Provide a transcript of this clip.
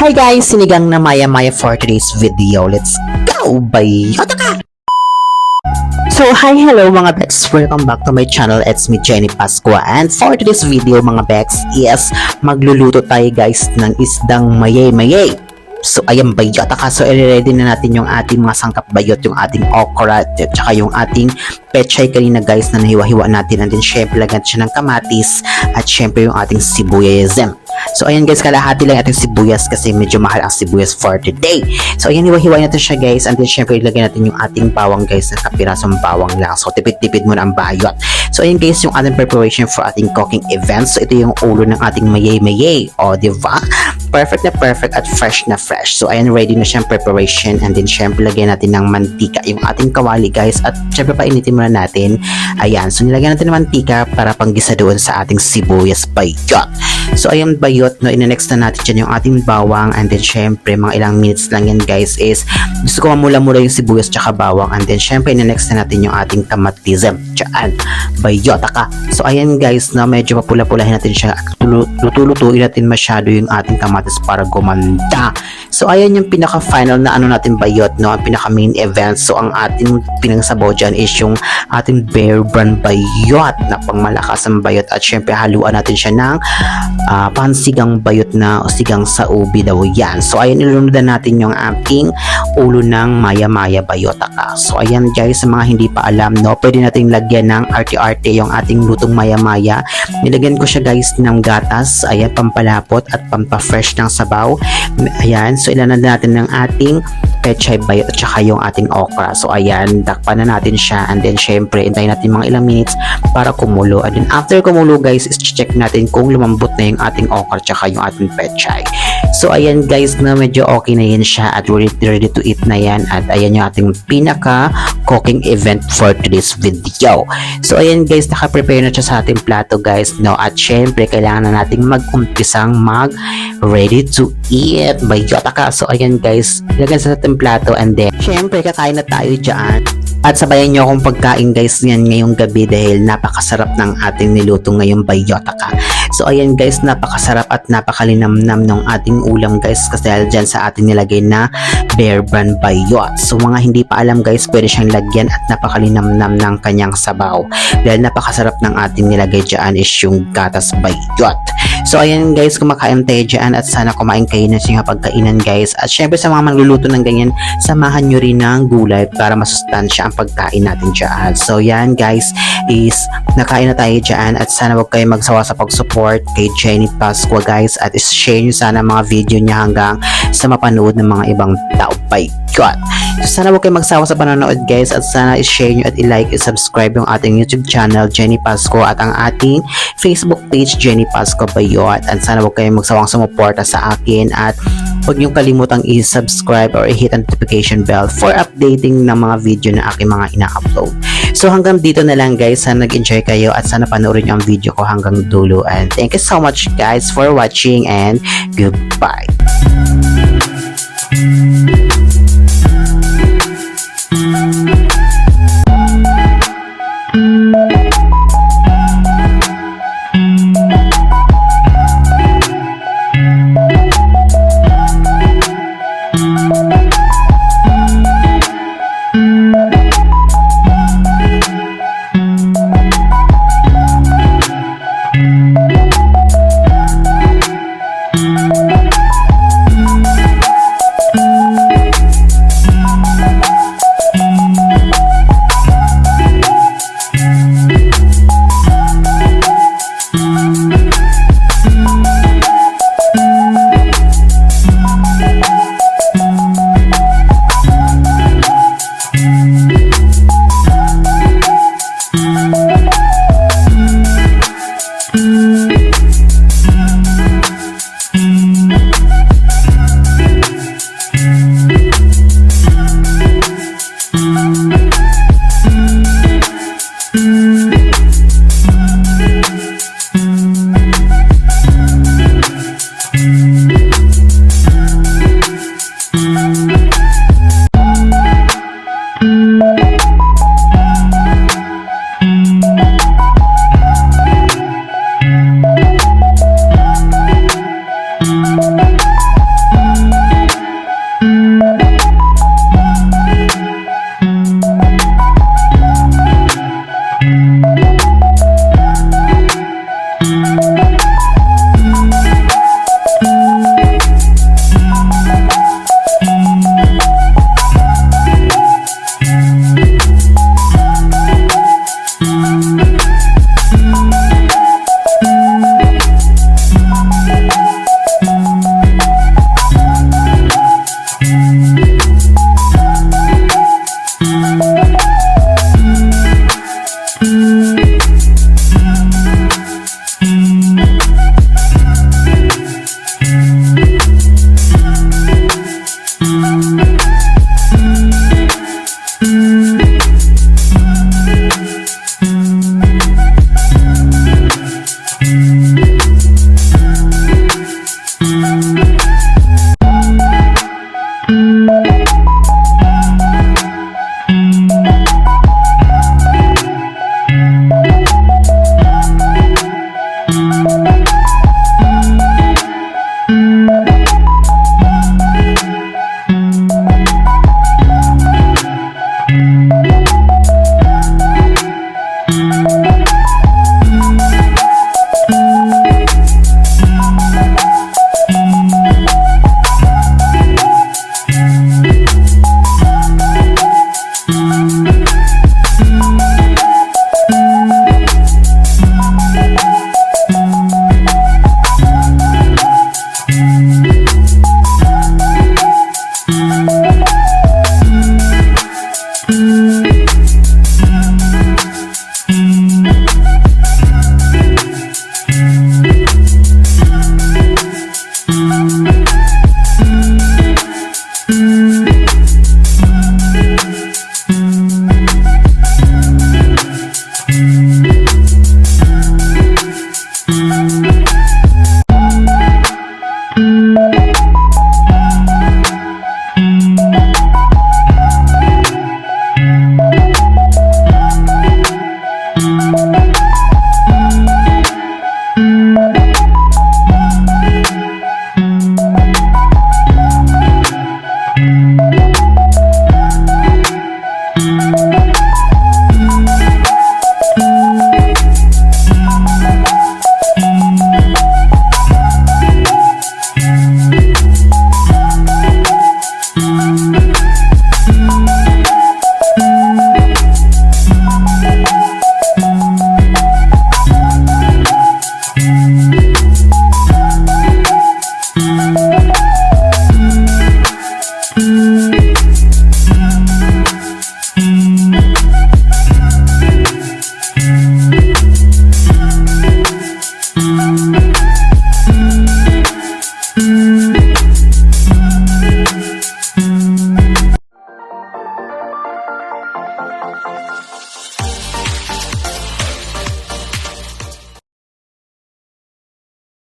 Hi guys, sinigang na Maya Maya for today's video. Let's go! Bye! Yota ka! So, hi, hello mga Bex. Welcome back to my channel. It's me, Jenny Pascua. And for today's video mga Bex, yes, magluluto tayo guys ng isdang maye-maye. So, ayan bayot. Taka, so, i-ready na natin yung ating mga sangkap bayot, yung ating okra, at saka yung ating pechay kanina guys na nahiwa-hiwa natin. And then, syempre, lagyan siya ng kamatis at syempre yung ating sibuyasem. So, ayan guys, kalahati lang ating sibuyas kasi medyo mahal ang sibuyas for today. So, ayan, hiwa-hiwa natin siya guys. And then, syempre, ilagay natin yung ating bawang guys na kapirasong bawang lang. So, tipid-tipid muna ang bayot. So, ayan guys, yung ating preparation for ating cooking event. So, ito yung ulo ng ating maye-maye. O, di ba? Perfect na perfect at fresh na fresh. So, ayan, ready na siyang preparation. And then, syempre, lagyan natin ng mantika yung ating kawali guys. At syempre, painitin muna natin. Ayan, so nilagyan natin ng mantika para panggisa doon sa ating sibuyas bayot. So, ayan bayot, no, ina-next na natin dyan yung ating bawang and then syempre, mga ilang minutes lang yan guys is gusto ko mamula-mula yung sibuyas tsaka bawang and then syempre, ina-next na natin yung ating kamatism. Diyan, bayot ka. So, ayan guys, na medyo papula-pulahin natin siya at luto-lutuin natin masyado yung ating kamatis para gumanda. So, ayan yung pinaka-final na ano natin bayot, no, ang pinaka-main event. So, ang ating pinangsabaw dyan is yung ating bear brand bayot na pangmalakas ang bayot at syempre haluan natin siya ng ah, pansigang bayot na sigang sa ubi daw yan. So ayan ilunod natin yung ating ulo ng maya-maya bayota. So ayan guys sa mga hindi pa alam no, pwede nating lagyan ng arte-arte yung ating lutong maya-maya. Nilagyan ko siya guys ng gatas, ayan pampalapot at pampa-fresh ng sabaw. Ayan, so ilanad natin ng ating pechay bayot at saka yung ating okra. So ayan, dakpan na natin siya and then syempre hintayin natin mga ilang minutes para kumulo. And then after kumulo guys, is check natin kung lumambot na yung ating okra at saka yung ating pechay. So ayan guys na medyo okay na yan siya at ready, ready to eat na yan at ayan yung ating pinaka cooking event for today's video. So ayan guys, naka-prepare na siya sa ating plato guys no at syempre kailangan na nating mag-umpisang mag ready to eat. Bayota ka. So ayan guys, ilagay sa ating plato and then syempre kakain na tayo dyan. At sabayan nyo akong pagkain guys yan ngayong gabi dahil napakasarap ng ating niluto ngayong bayota ka. So ayan guys, napakasarap at napakalinamnam ng ating ulam guys kasi dahil dyan sa ating nilagay na bear brand bayot. So mga hindi pa alam guys, pwede siyang lagyan at napakalinamnam ng kanyang sabaw. Dahil napakasarap ng ating nilagay dyan is yung gatas bayot. So ayan guys, kumakain tayo dyan at sana kumain kayo ng singa pagkainan guys. At syempre sa mga magluluto ng ganyan, samahan nyo rin ng gulay para masustansya ang pagkain natin dyan. So yan guys, is nakain na tayo dyan at sana wag kayo magsawa sa pag-support kay Jenny Pasqua guys at is-share nyo sana mga video niya hanggang sa mapanood ng mga ibang tao. By God! So sana wag kayo magsawa sa panonood guys at sana is-share nyo at i-like at subscribe yung ating YouTube channel Jenny Pasco at ang ating Facebook page Jenny Pasco Bayot at sana wag kayong magsawang sumuporta sa akin at huwag niyong kalimutang i-subscribe or i-hit ang notification bell for updating ng mga video na aking mga ina-upload. So hanggang dito na lang guys, sana nag-enjoy kayo at sana panoorin niyo ang video ko hanggang dulo and thank you so much guys for watching and goodbye.